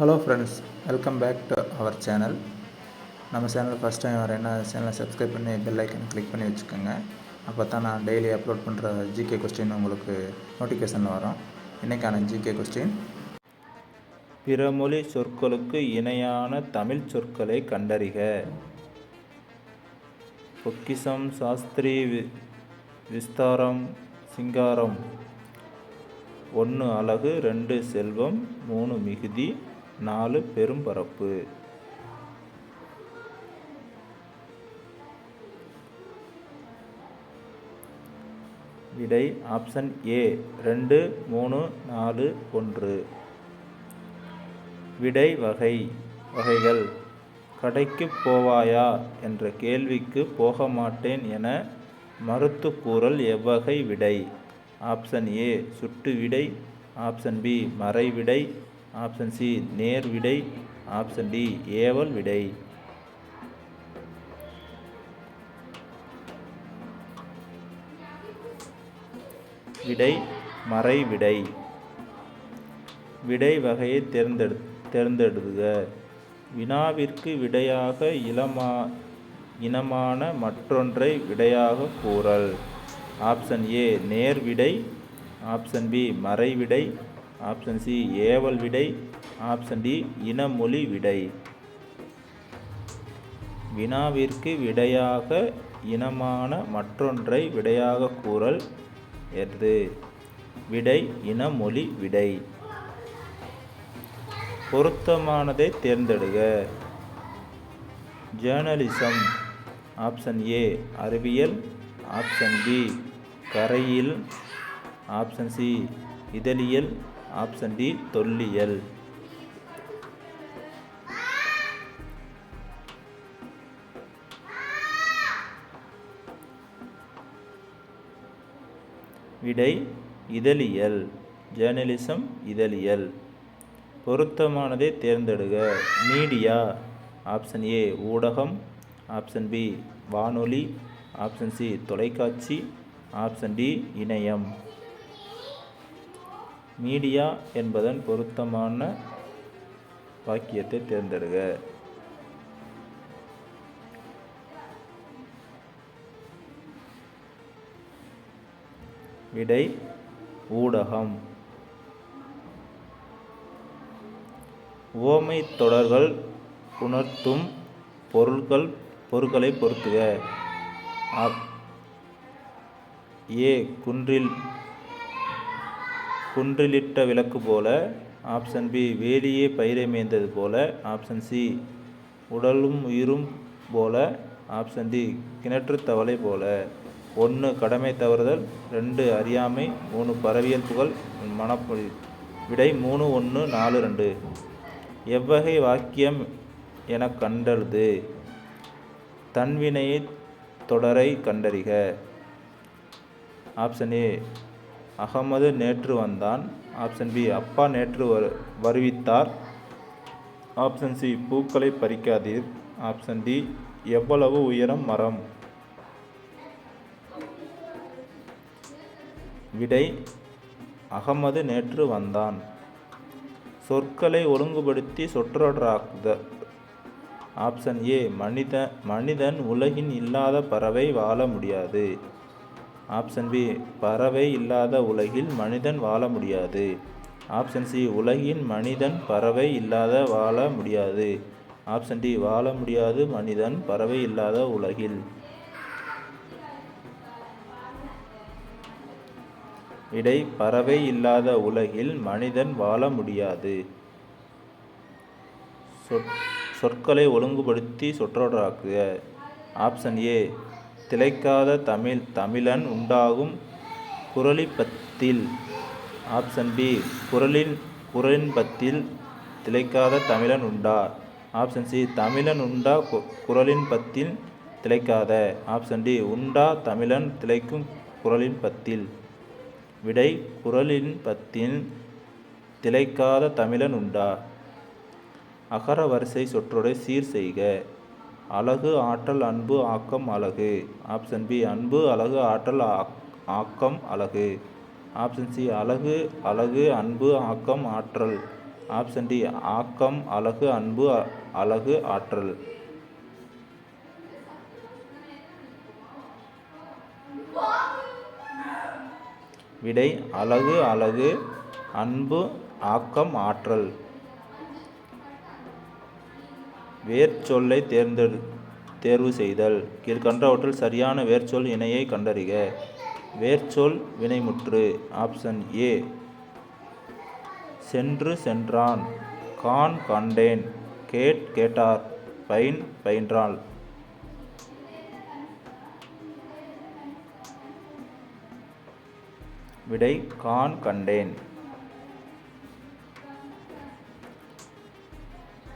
Hello friends welcome back to our channel நம்ம channel first time வரேன்னா சேனலை subscribe பண்ணி பெல் ஐக்கன் கிளிக் பண்ணி வச்சுக்கோங்க. அப்போ தான் நான் டெய்லி அப்லோட் பண்ணுற ஜிகே கொஸ்டின் உங்களுக்கு நோட்டிஃபிகேஷனில் வரும். இன்றைக்கான ஜிகே கொஸ்டின் பிறமொழி சொற்களுக்கு இணையான தமிழ் சொற்களை கண்டறிக. பொக்கிசம் சாஸ்திரி வி விஸ்தாரம் சிங்காரம். ஒன்று அழகு ரெண்டு செல்வம் மூணு மிகுதி. நாலு பெரும்பரப்பு விடை ஆப்ஷன் ஏ ரெண்டு மூணு நாலு ஒன்று. விடை வகை வகைகள். கடைக்கு போவாயா என்ற கேள்விக்கு போக மாட்டேன் என மறுத்து கூறல் எவ்வகை விடை? ஆப்ஷன் ஏ சுட்டு விடை. ஆப்ஷன் பி மறைவிடை ஆப்ஷன் சி நேர் விடை. ஆப்ஷன் டி ஏவல் விடை. விடை மறை விடை. விடை வகையை தேர்ந்தெடு தேர்ந்தெடுக. வினாவிற்கு விடையாக இளமா இனமான மற்றொன்றை விடையாக கூறல். ஆப்ஷன் ஏ நேர் விடை. ஆப்ஷன் பி மறை விடை. ஆப்ஷன் சி ஏவல் விடை. ஆப்ஷன் டி இனமொழி விடை. வினாவிற்கு விடையாக இனமான மற்றொன்றை விடையாக கூறல் எது? விடை இனமொழி விடை. பொருத்தமானதை தேர்ந்தெடுக. ஜேர்னலிசம் ஆப்ஷன் ஏ அறிவியல். ஆப்ஷன் பி கரையில். ஆப்ஷன் சி இதழியல். ஆப்ஷன் டி தொல்லியல். விடை இதழியல். ஜேர்னலிசம் இதழியல். பொருத்தமானதை தேர்ந்தெடுக. மீடியா ஆப்ஷன் ஏ ஊடகம். ஆப்ஷன் பி வானொலி. ஆப்ஷன் சி தொலைக்காட்சி. ஆப்ஷன் டி இணையம். மீடியா என்பதன் பொருத்தமான வாக்கியத்தை தேர்ந்தெடுக. விடை ஊடகம். உவமை தொடர்கள் உணர்த்தும் பொருள்கள் பொருட்களை பொருத்துக ஆப் ஏ குன்றில் குன்றிலிட்ட விளக்கு போல ஆப்ஷன் பி வேலியே பயிரை மேய்ந்தது போல ஆப்ஷன் சி உடலும் உயிரும் போல ஆப்ஷன் டி கிணற்று தவளை போல. ஒன்று கடமை தவறுதல் ரெண்டு அறியாமை மூணு பறவியல் புகழ் மனப்பொழி. விடை மூணு ஒன்று நாலு ரெண்டு. எவ்வகை வாக்கியம் என கண்டது தன்வினையை தொடரை கண்டறிக. ஆப்ஷன் ஏ அகமது நேற்று வந்தான். ஆப்ஷன் பி அப்பா நேற்று வரு வருவித்தார். ஆப்ஷன் சி பூக்களை பறிக்காதீர். ஆப்ஷன் டி எவ்வளவு உயரம் மரம்? விடை அகமது நேற்று வந்தான். சொற்களை ஒழுங்குபடுத்தி சொற்றொடராக்குத ஆப்ஷன் ஏ மனித மனிதன் உலகின் இல்லாத பறவை வாழ முடியாது. ஆப்ஷன் பி பறவை இல்லாத உலகில் மனிதன் வாழ முடியாது. ஆப்ஷன் சி உலகின் மனிதன் பறவை இல்லாத வாழ முடியாது. ஆப்ஷன் டி வாழ முடியாது மனிதன் பறவை இல்லாத உலகில். இடை பறவை இல்லாத உலகில் மனிதன் வாழ முடியாது. சொற்களை ஒழுங்குபடுத்தி சொற்றொடராக்குக. ஆப்ஷன் ஏ திளைக்காத தமிழ் தமிழன் உண்டாகும் குரலிப்பத்தில் ஆப்ஷன் பி குரலின் குரலின்பத்தில் திளைக்காத தமிழன் உண்டா? ஆப்ஷன் சி தமிழன் உண்டா? குரலின் பத்தில் திளைக்காத. ஆப்ஷன் டி உண்டா? தமிழன் திளைக்கும் குரலின் பத்தில் விடை குரலின் பத்தில் திளைக்காத தமிழன் உண்டா? அகர வரிசை சொற்றொடை சீர் செய்க. அழகு ஆற்றல் அன்பு ஆக்கம் அழகு. ஆப்ஷன் பி அன்பு அழகு ஆற்றல் ஆக்கம் அழகு. ஆப்ஷன் சி அழகு அழகு அன்பு ஆக்கம் ஆற்றல். ஆப்ஷன் டி ஆக்கம் அழகு அன்பு அழகு ஆற்றல். விடை அழகு அழகு அன்பு ஆக்கம் ஆற்றல். வேர்ச்சொல்லை தேர்ந்தெடு தேர்வு செய்தல். கீழ்கண்டவற்றில் சரியான வேர்ச்சொல் இணையை கண்டறிக. வேர்ச்சொல் வினைமுற்று. Option A. சென்று சென்றான். கான் கண்டேன். கேட் கேட்டார். பயின் பயின்றாள். விடை கான் கண்டேன்.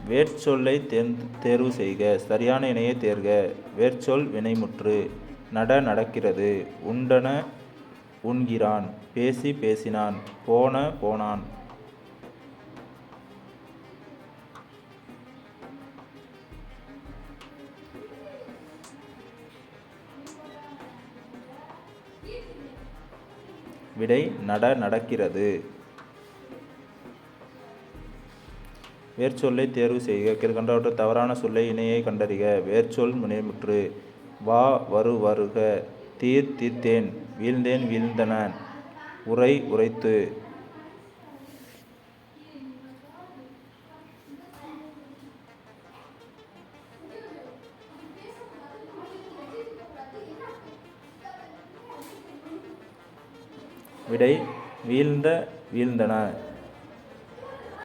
வேர்ச்சொல்லை தேர்ந்து தேர்வு செய்க. சரியான இணையை தேர்க. வேர்ச்சொல் வினைமுற்று. நட நடக்கிறது. உண்டன உண்கிறான். பேசி பேசினான். போன போனான். விடை நட நடக்கிறது. வேர்ச்சொல்லை தேர்வு செய்க. கீழ்கண்டவற்றை தவறான சொல்லை இணையை கண்டறிக. வேர்ச்சொல் முனைமுற்று. வா வரு வருக. தீர் தீர்த்தேன். வீழ்ந்தேன் வீழ்ந்தன. உரை உரைத்து. விடை வீழ்ந்த வீழ்ந்தன.